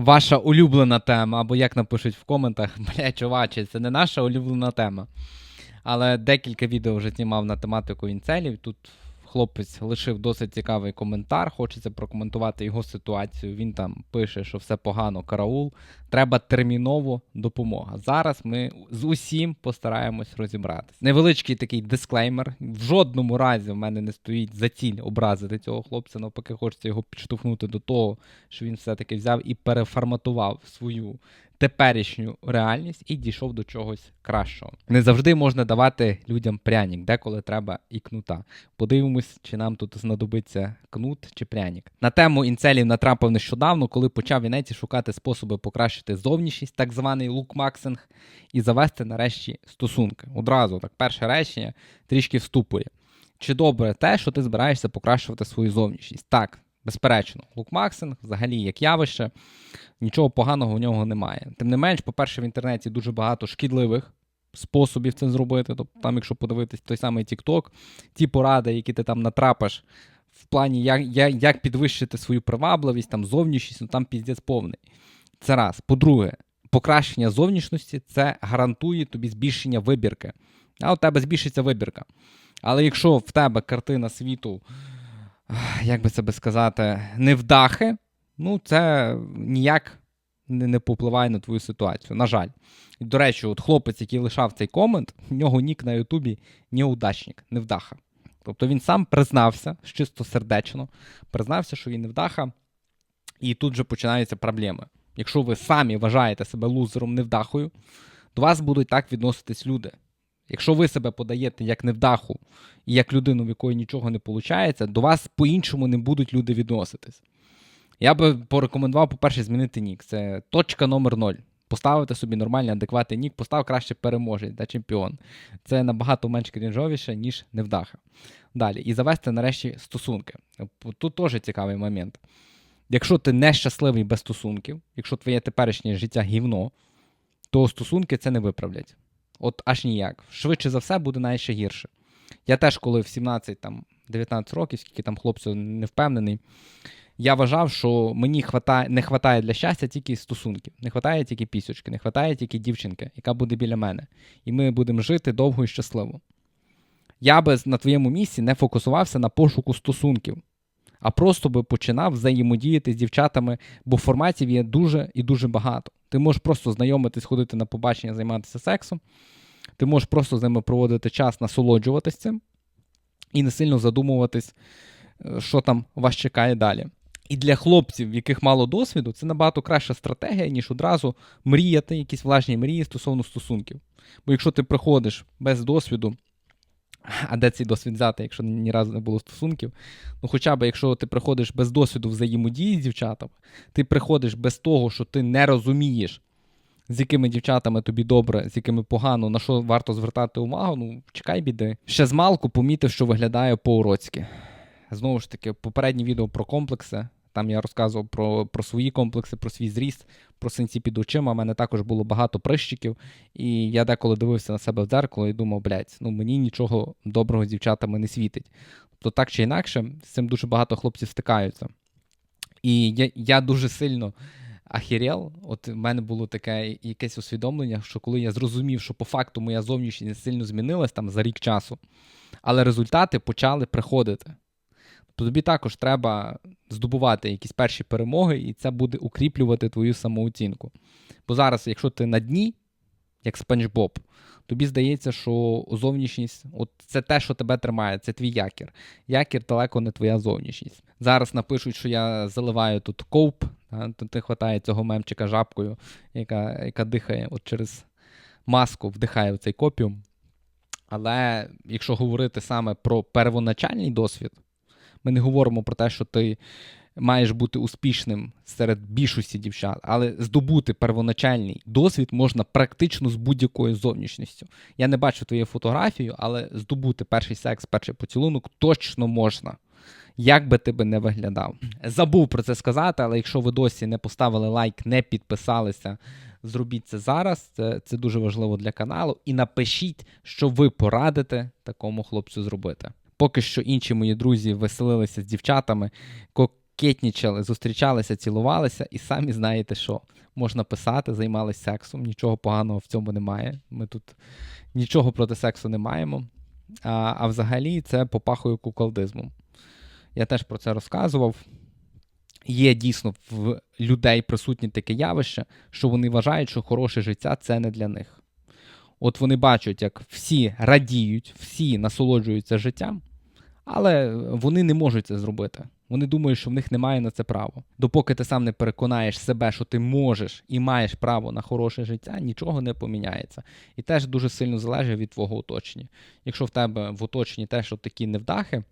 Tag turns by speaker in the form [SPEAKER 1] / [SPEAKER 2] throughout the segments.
[SPEAKER 1] ваша улюблена тема, або як напишуть в коментах, бля, чуваче, це не наша улюблена тема. Але декілька відео вже знімав на тематику інцелів. Тут хлопець лишив досить цікавий коментар. Хочеться прокоментувати його ситуацію. Він там пише, що все погано, караул. Треба терміново допомога. Зараз ми з усім постараємось розібратись. Невеличкий такий дисклеймер. В жодному разі в мене не стоїть за ціль образити цього хлопця. Навпаки, хочеться його підштовхнути до того, що він все-таки взяв і переформатував свою теперішню реальність і дійшов до чогось кращого. Не завжди можна давати людям прянік, деколи треба і кнута. Подивимось, чи нам тут знадобиться кнут чи прянік. На тему інцелів натрапив нещодавно, коли почав в інеті шукати способи покращити зовнішність, так званий лукмаксинг, і завести нарешті стосунки. Одразу так, перше речення трішки вступує. Чи добре те, що ти збираєшся покращувати свою зовнішність? Так, безперечно, лукмаксинг, взагалі, як явище, нічого поганого в нього немає. Тим не менш, по-перше, в інтернеті дуже багато шкідливих способів це зробити. Тобто, там, якщо подивитись той самий TikTok, ті поради, які ти там натрапиш в плані, як, як, як підвищити свою привабливість, там зовнішність, ну там піздець повний. Це раз. По-друге, покращення зовнішності це гарантує тобі збільшення вибірки. А у тебе збільшиться вибірка. Але якщо в тебе картина світу, як би це би сказати, невдахи, ну це ніяк не, не попливає на твою ситуацію. На жаль. До речі, от хлопець, який лишав цей комент, в нього нік на Ютубі неудачник, невдаха. Тобто він сам признався чисто сердечно, признався, що він невдаха, і тут же починаються проблеми. Якщо ви самі вважаєте себе лузером невдахою, до вас будуть так відноситись люди. Якщо ви себе подаєте як невдаху і як людину, в якої нічого не виходить, до вас по-іншому не будуть люди відноситись. Я би порекомендував, по-перше, змінити нік. Це точка номер 0. Поставити собі нормальний, адекватний нік, постав краще переможець та чемпіон. Це набагато менш крінжовіше, ніж невдаха. Далі. І завести нарешті стосунки. Тут теж цікавий момент. Якщо ти нещасливий без стосунків, якщо твоє теперішнє життя гівно, то стосунки це не виправлять. От аж ніяк. Швидше за все буде навіть ще гірше. Я теж, коли в 17 там, 19 років, скільки там хлопців не впевнений, я вважав, що мені хватає, не вистачає для щастя тільки стосунків, не вистачає тільки пісочки, не вистачає тільки дівчинки, яка буде біля мене. І ми будемо жити довго і щасливо. Я би на твоєму місці не фокусувався на пошуку стосунків, а просто би починав взаємодіяти з дівчатами, бо форматів є дуже і дуже багато. Ти можеш просто знайомитись, ходити на побачення, займатися сексом. Ти можеш просто з ними проводити час, насолоджуватись цим і не сильно задумуватись, е, що там вас чекає далі. І для хлопців, в яких мало досвіду, це набагато краща стратегія, ніж одразу мріяти, якісь влажні мрії стосовно стосунків. Бо якщо ти приходиш без досвіду, а де цей досвід взяти, якщо ні разу не було стосунків? Ну, хоча б якщо ти приходиш без досвіду взаємодії з дівчатами, ти приходиш без того, що ти не розумієш, з якими дівчатами тобі добре, з якими погано, на що варто звертати увагу, ну чекай біди. Ще з малку помітив, що виглядає по-уроцьки. Знову ж таки, попереднє відео про комплекси. Там я розказував про про свої комплекси, про свій зріст, про синці під очима. У мене також було багато прищиків. І я деколи дивився на себе в дзеркало і думав, блядь, ну мені нічого доброго з дівчатами не світить. То так чи інакше, з цим дуже багато хлопців стикаються. І я я дуже сильно ахірел. От в мене було таке якесь усвідомлення, що коли я зрозумів, що по факту моя зовнішність сильно змінилась там за рік часу, але результати почали приходити то тобі також треба здобувати якісь перші перемоги, і це буде укріплювати твою самооцінку. Бо зараз, якщо ти на дні, як спанч Боб, тобі здається, що зовнішність от це те, що тебе тримає, це твій якір. Якір далеко не твоя зовнішність. Зараз напишуть, що я заливаю тут коуп, то ти хватає цього мемчика жабкою, яка яка дихає от через маску, вдихає в цей копіум. Але якщо говорити саме про первоначальний досвід, ми не говоримо про те, що ти маєш бути успішним серед більшості дівчат, але здобути первоначальний досвід можна практично з будь-якою зовнішністю. Я не бачу твою фотографію, але здобути перший секс, перший поцілунок точно можна. Як би ти би не виглядав. Забув про це сказати, але якщо ви досі не поставили лайк, не підписалися, зробіть це зараз. Це, Це дуже важливо для каналу. І напишіть, що ви порадите такому хлопцю зробити. Поки що інші мої друзі веселилися з дівчатами. кокетнічали, зустрічалися, цілувалися, і самі знаєте що. Можна писати, займалися сексом, нічого поганого в цьому немає. Ми тут нічого проти сексу не маємо. А, а взагалі це попахує куколдизмом. Я теж про це розказував. Є дійсно в людей присутнє таке явище, що вони вважають, що хороше життя це не для них. От вони бачать, як всі радіють, всі насолоджуються життям, але вони не можуть це зробити. Вони думають, що в них немає на це право. Допоки ти сам не переконаєш себе, що ти можеш і маєш право на хороше життя, нічого не поміняється. І теж дуже сильно залежить від твого оточення. Якщо в тебе в оточенні теж такі невдахи,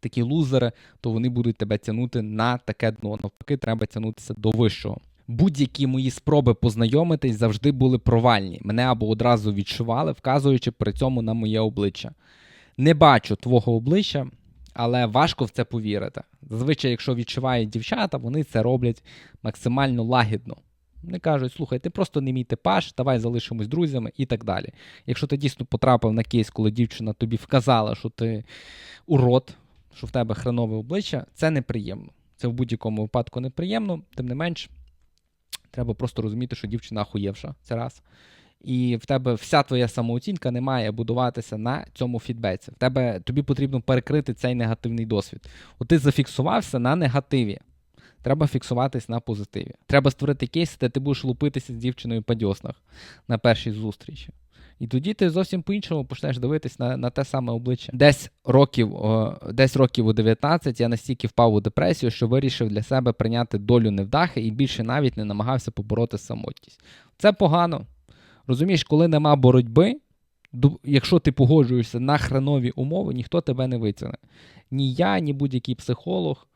[SPEAKER 1] такі лузери, то вони будуть тебе тягнути на таке дно. Навпаки, треба тягнутися до вищого. Будь-які мої спроби познайомитись завжди були провальні. Мене або одразу відшивали, вказуючи при цьому на моє обличчя. Не бачу твого обличчя, але важко в це повірити. Зазвичай, якщо відчувають дівчата, вони це роблять максимально лагідно. Вони кажуть, слухай, ти просто не мій типаж, давай залишимось друзями і так далі. Якщо ти дійсно потрапив на кейс, коли дівчина тобі вказала, що ти урод, що в тебе хренове обличчя, це неприємно. Це в будь-якому випадку неприємно, тим не менш, треба просто розуміти, що дівчина ахуєвша. Це раз. І в тебе вся твоя самооцінка не має будуватися на цьому фідбеці. В тебе тобі потрібно перекрити цей негативний досвід. От ти зафіксувався на негативі. Треба фіксуватись на позитиві. Треба створити кейс, де ти будеш лупитися з дівчиною по дьоснах на першій зустрічі. І тоді ти зовсім по-іншому почнеш дивитись на, на те саме обличчя. Десь років, о, десь років у 19 я настільки впав у депресію, що вирішив для себе прийняти долю невдахи і більше навіть не намагався побороти самотність. Це погано. Розумієш, коли нема боротьби, якщо ти погоджуєшся на хренові умови, ніхто тебе не витягне. Ні я, ні будь-який психолог,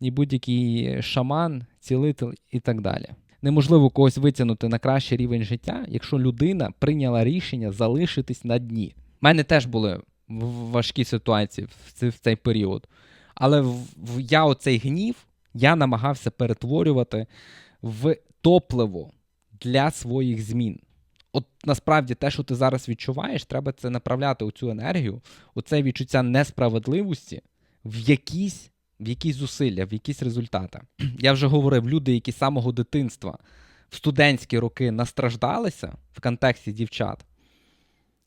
[SPEAKER 1] ні будь-який шаман, цілитель і так далі. Неможливо когось витягнути на кращий рівень життя, якщо людина прийняла рішення залишитись на дні. У мене теж були важкі ситуації в цей, період. Але в- я оцей гнів я намагався перетворювати в топливо для своїх змін. От насправді те, що ти зараз відчуваєш, треба це направляти у цю енергію, у це відчуття несправедливості в якісь, в якісь зусилля, в якісь результати. Я вже говорив, люди, які з самого дитинства в студентські роки настраждалися в контексті дівчат,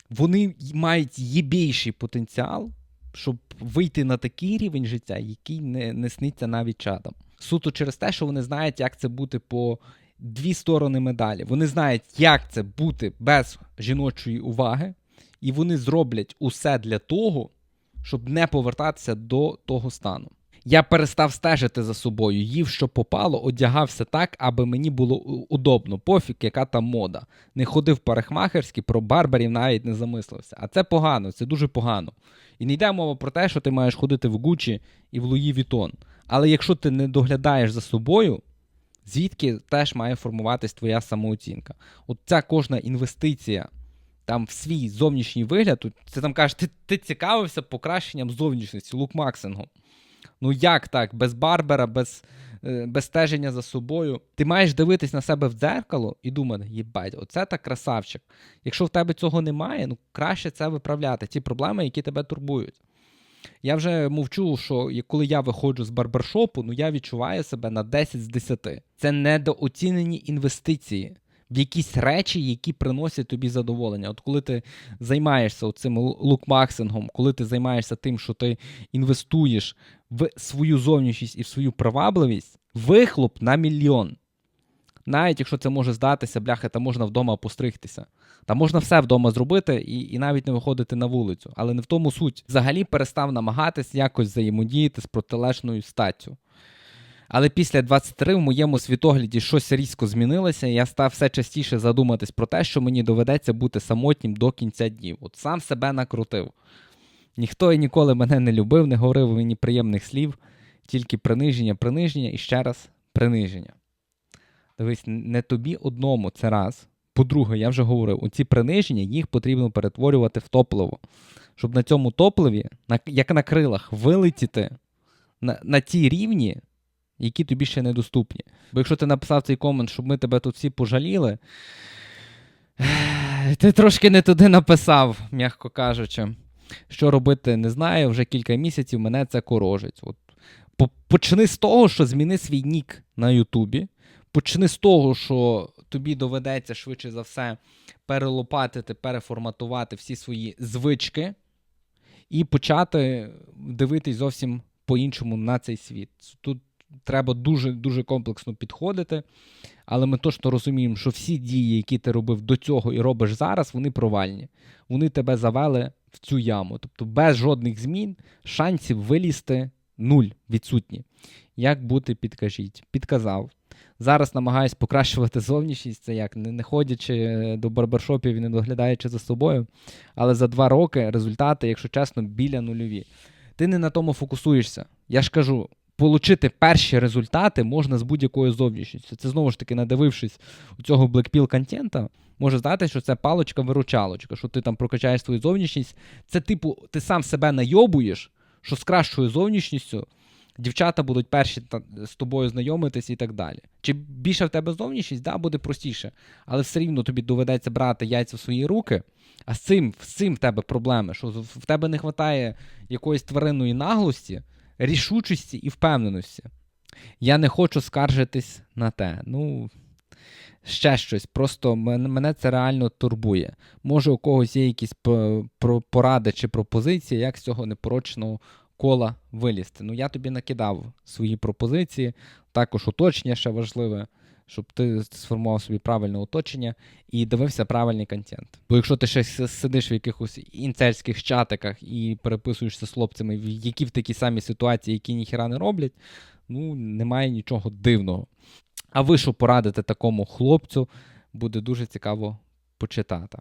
[SPEAKER 1] вони мають єбійший потенціал, щоб вийти на такий рівень життя, який не, не сниться навіть чадом. Суто через те, що вони знають, як це бути по дві сторони медалі. Вони знають, як це бути без жіночої уваги, і вони зроблять усе для того, щоб не повертатися до того стану. Я перестав стежити за собою, їв, що попало, одягався так, аби мені було удобно. Пофіг, яка там мода. Не ходив парикмахерськи, про барбарів навіть не замислився. А це погано, це дуже погано. І не йде мова про те, що ти маєш ходити в Гучі і в Луї Вітон. Але якщо ти не доглядаєш за собою, звідки теж має формуватись твоя самооцінка. От ця кожна інвестиція там в свій зовнішній вигляд, це там кажеш, ти, ти цікавився покращенням зовнішності, лукмаксингом. Ну як так? Без барбера, без, е, без стеження за собою. Ти маєш дивитись на себе в дзеркало і думати, їбать, оце так красавчик. Якщо в тебе цього немає, ну краще це виправляти. Ті проблеми, які тебе турбують. Я вже мовчу, що коли я виходжу з барбершопу, ну я відчуваю себе на 10 з 10. Це недооцінені інвестиції в якісь речі, які приносять тобі задоволення. От коли ти займаєшся цим лукмаксингом, коли ти займаєшся тим, що ти інвестуєш в свою зовнішність і в свою привабливість, вихлоп на мільйон. Навіть якщо це може здатися, бляха, та можна вдома постригтися. Та можна все вдома зробити і, і навіть не виходити на вулицю. Але не в тому суть. Взагалі перестав намагатись якось взаємодіяти з протилежною статтю. Але після 23 в моєму світогляді щось різко змінилося, і я став все частіше задуматись про те, що мені доведеться бути самотнім до кінця днів. От сам себе накрутив. Ніхто і ніколи мене не любив, не говорив мені приємних слів, тільки приниження, приниження і ще раз приниження. Дивись, не тобі одному це раз. По-друге, я вже говорив, оці приниження їх потрібно перетворювати в топливо, щоб на цьому топливі, як на крилах, вилетіти на, на ті рівні, які тобі ще недоступні. Бо якщо ти написав цей комент, щоб ми тебе тут всі пожаліли, ти трошки не туди написав, м'яко кажучи. Що робити, не знаю. Вже кілька місяців мене це корожить. От Почни з того, що зміни свій нік на Ютубі. Почни з того, що тобі доведеться швидше за все перелопатити, переформатувати всі свої звички і почати дивитись зовсім по-іншому на цей світ. Тут треба дуже дуже комплексно підходити, але ми точно розуміємо, що всі дії, які ти робив до цього і робиш зараз, вони провальні. Вони тебе завели в цю яму. Тобто без жодних змін шансів вилізти нуль відсутні. Як бути, підкажіть. Підказав. Зараз намагаюсь покращувати зовнішність, це як не, ходячи до барбершопів і не доглядаючи за собою. Але за два роки результати, якщо чесно, біля нульові. Ти не на тому фокусуєшся. Я ж кажу, получити перші результати можна з будь-якою зовнішністю. Це знову ж таки, надивившись у цього Blackpill контента, може здати, що це палочка-виручалочка, що ти там прокачаєш свою зовнішність. Це, типу, ти сам себе найобуєш, що з кращою зовнішністю дівчата будуть перші та, з тобою знайомитись і так далі. Чи більше в тебе зовнішність, да, буде простіше, але все рівно тобі доведеться брати яйця в свої руки. А з цим, з цим в тебе проблеми, що в тебе не вистачає якоїсь тваринної наглості, рішучості і впевненості. Я не хочу скаржитись на те. Ну, ще щось. Просто мене це реально турбує. Може, у когось є якісь поради чи пропозиції, як з цього непорочного кола вилізти. Ну, я тобі накидав свої пропозиції, також уточнення ще важливе, щоб ти сформував собі правильне оточення і дивився правильний контент. Бо якщо ти ще сидиш в якихось інцельських чатиках і переписуєшся з хлопцями, які в такій самій ситуації, які ніхіра не роблять, ну немає нічого дивного. А ви що порадите такому хлопцю, буде дуже цікаво почитати.